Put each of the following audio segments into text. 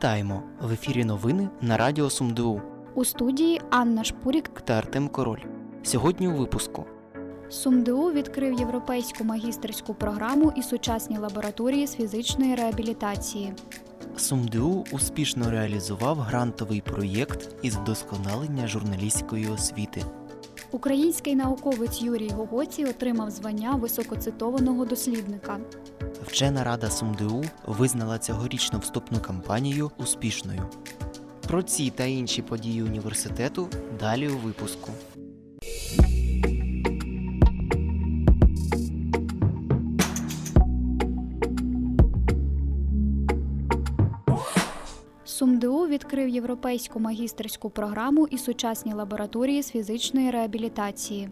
Вітаємо! В ефірі новини на Радіо СумДУ У студії Анна Шпурік. та Артем Король. Сьогодні у випуску СумДУ відкрив європейську магістерську програму і сучасні лабораторії з фізичної реабілітації. СумДУ успішно реалізував грантовий проєкт із вдосконалення журналістської освіти. Український науковець Юрій Гогоці отримав звання високоцитованого дослідника. Вчена рада СумДУ визнала цьогорічну вступну кампанію успішною. Про ці та інші події університету далі у випуску. Відкрив європейську магістерську програму і сучасні лабораторії з фізичної реабілітації.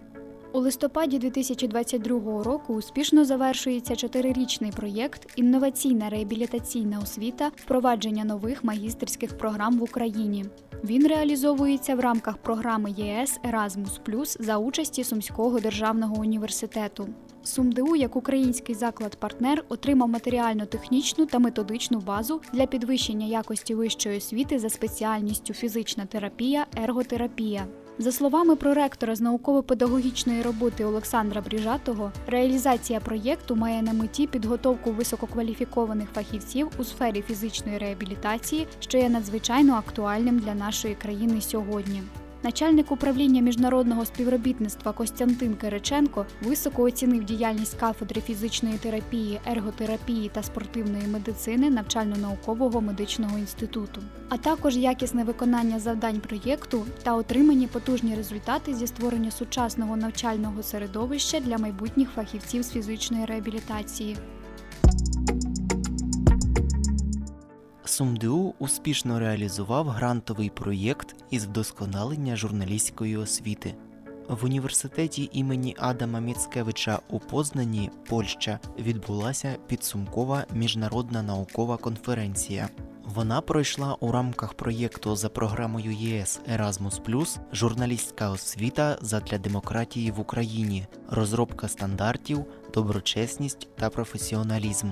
У листопаді 2022 року успішно завершується чотирирічний проєкт Інноваційна реабілітаційна освіта впровадження нових магістерських програм в Україні. Він реалізовується в рамках програми ЄС Erasmus за участі Сумського державного університету. СумДУ як український заклад-партнер отримав матеріально-технічну та методичну базу для підвищення якості вищої освіти за спеціальністю фізична терапія, ерготерапія. За словами проректора з науково-педагогічної роботи Олександра Бріжатого, реалізація проєкту має на меті підготовку висококваліфікованих фахівців у сфері фізичної реабілітації, що є надзвичайно актуальним для нашої країни сьогодні. Начальник управління міжнародного співробітництва Костянтин Кириченко високо оцінив діяльність кафедри фізичної терапії, ерготерапії та спортивної медицини навчально-наукового медичного інституту, а також якісне виконання завдань проєкту та отримані потужні результати зі створення сучасного навчального середовища для майбутніх фахівців з фізичної реабілітації. СумДУ успішно реалізував грантовий проєкт із вдосконалення журналістської освіти. В університеті імені Адама Міцкевича у Познані, Польща, відбулася підсумкова міжнародна наукова конференція. Вона пройшла у рамках проєкту за програмою ЄС Erasmus+, журналістська освіта задля демократії в Україні, розробка стандартів, доброчесність та професіоналізм.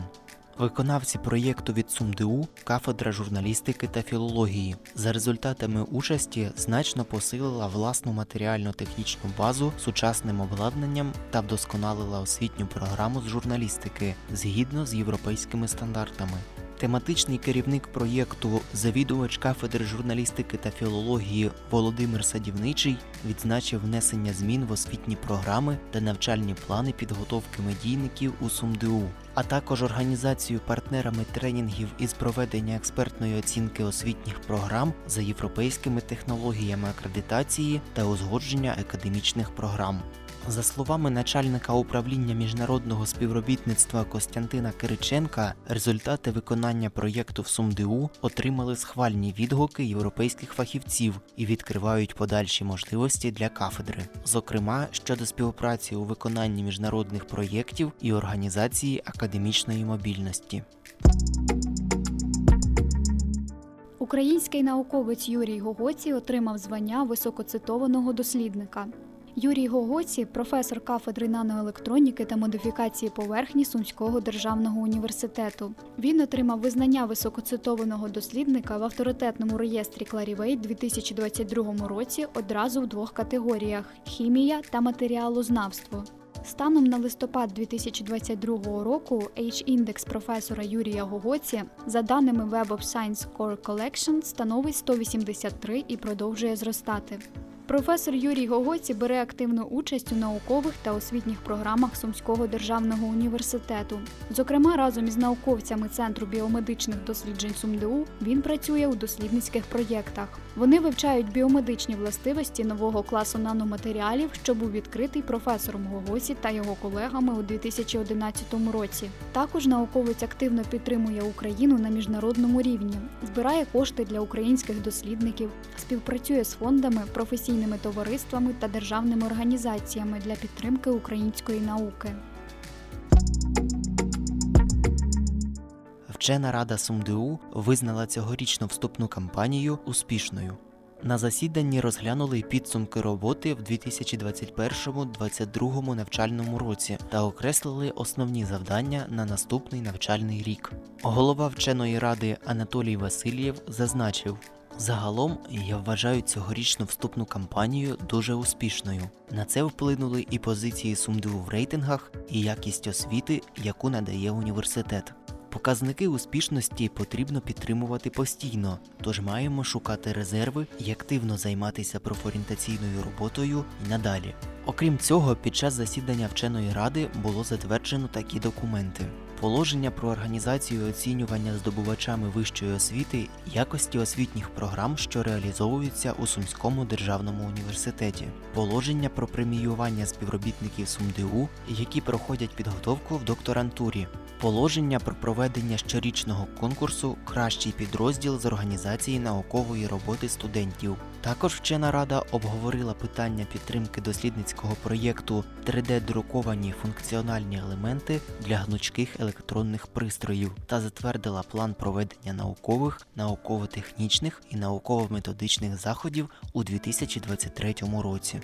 Виконавці проєкту від СумДУ кафедра журналістики та філології за результатами участі значно посилила власну матеріально-технічну базу сучасним обладнанням та вдосконалила освітню програму з журналістики згідно з європейськими стандартами. Тематичний керівник проєкту, завідувач кафедри журналістики та філології Володимир Садівничий відзначив внесення змін в освітні програми та навчальні плани підготовки медійників у СумДУ, а також організацію партнерами тренінгів із проведення експертної оцінки освітніх програм за європейськими технологіями акредитації та узгодження академічних програм. За словами начальника управління міжнародного співробітництва Костянтина Кириченка, результати виконання проєкту в СумДУ отримали схвальні відгуки європейських фахівців і відкривають подальші можливості для кафедри, зокрема щодо співпраці у виконанні міжнародних проєктів і організації академічної мобільності. Український науковець Юрій Гогоці отримав звання високоцитованого дослідника. Юрій Гогоці, професор кафедри наноелектроніки та модифікації поверхні Сумського державного університету. Він отримав визнання високоцитованого дослідника в авторитетному реєстрі Clarivate 2022 році одразу в двох категоріях хімія та матеріалознавство. Станом на листопад 2022 року H-індекс професора Юрія Гогоці за даними Web of Science Core Collection становить 183 і продовжує зростати. Професор Юрій Гогоці бере активну участь у наукових та освітніх програмах Сумського державного університету. Зокрема, разом із науковцями Центру біомедичних досліджень СумДУ він працює у дослідницьких проєктах. Вони вивчають біомедичні властивості нового класу наноматеріалів, що був відкритий професором Гогоці та його колегами у 2011 році. Також науковець активно підтримує Україну на міжнародному рівні, збирає кошти для українських дослідників, співпрацює з фондами, професійними товариствами та державними організаціями для підтримки української науки. Вчена рада СумДУ визнала цьогорічну вступну кампанію успішною. На засіданні розглянули підсумки роботи в 2021-2022 навчальному році та окреслили основні завдання на наступний навчальний рік. Голова вченої ради Анатолій Васильєв зазначив. Загалом я вважаю цьогорічну вступну кампанію дуже успішною. На це вплинули і позиції СумДУ в рейтингах, і якість освіти, яку надає університет. Показники успішності потрібно підтримувати постійно, тож маємо шукати резерви і активно займатися профорієнтаційною роботою і надалі. Окрім цього, під час засідання вченої ради було затверджено такі документи: положення про організацію оцінювання здобувачами вищої освіти якості освітніх програм, що реалізовуються у Сумському державному університеті, положення про преміювання співробітників СумДУ, які проходять підготовку в докторантурі, положення про проведення щорічного конкурсу Кращий підрозділ з організації наукової роботи студентів. Також вчена рада обговорила питання підтримки дослідницького проєкту 3D-друковані функціональні елементи для гнучких електронних пристроїв та затвердила план проведення наукових, науково-технічних і науково-методичних заходів у 2023 році.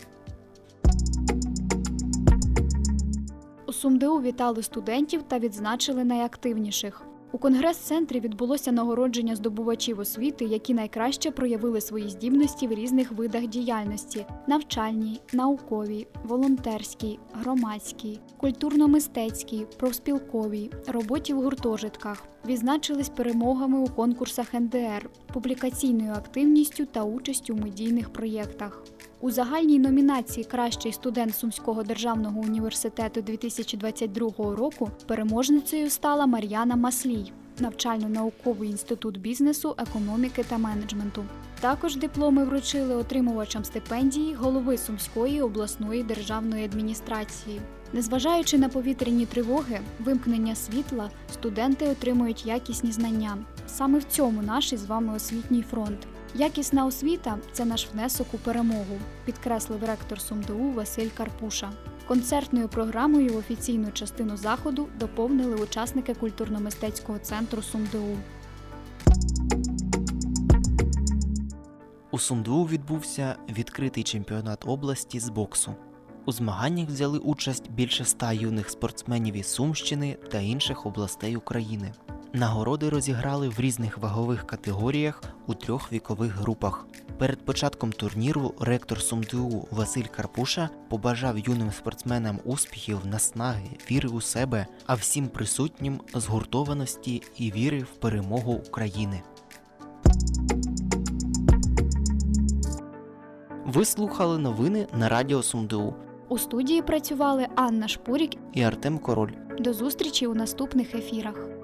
У СумДУ вітали студентів та відзначили найактивніших. У конгрес-центрі відбулося нагородження здобувачів освіти, які найкраще проявили свої здібності в різних видах діяльності: навчальній, науковій, волонтерській, громадській, культурно-мистецькій, профспілковій, роботі в гуртожитках. Відзначились перемогами у конкурсах НДР, публікаційною активністю та участю у медійних проєктах. У загальній номінації Кращий студент Сумського державного університету 2022 року переможницею стала Мар'яна Маслій, навчально-науковий інститут бізнесу, економіки та менеджменту. Також дипломи вручили отримувачам стипендії голови Сумської обласної державної адміністрації. Незважаючи на повітряні тривоги, вимкнення світла, студенти отримують якісні знання. Саме в цьому наш із вами освітній фронт. Якісна освіта це наш внесок у перемогу, підкреслив ректор СумДУ Василь Карпуша. Концертною програмою офіційну частину заходу доповнили учасники культурно-мистецького центру СумДУ. У СумДУ відбувся відкритий чемпіонат області з боксу. У змаганнях взяли участь більше ста юних спортсменів із Сумщини та інших областей України. Нагороди розіграли в різних вагових категоріях у трьох вікових групах. Перед початком турніру ректор СумДУ Василь Карпуша побажав юним спортсменам успіхів, наснаги, віри у себе, а всім присутнім згуртованості і віри в перемогу України. Ви слухали новини на Радіо СумДУ У студії працювали Анна Шпурік. і Артем Король. До зустрічі у наступних ефірах.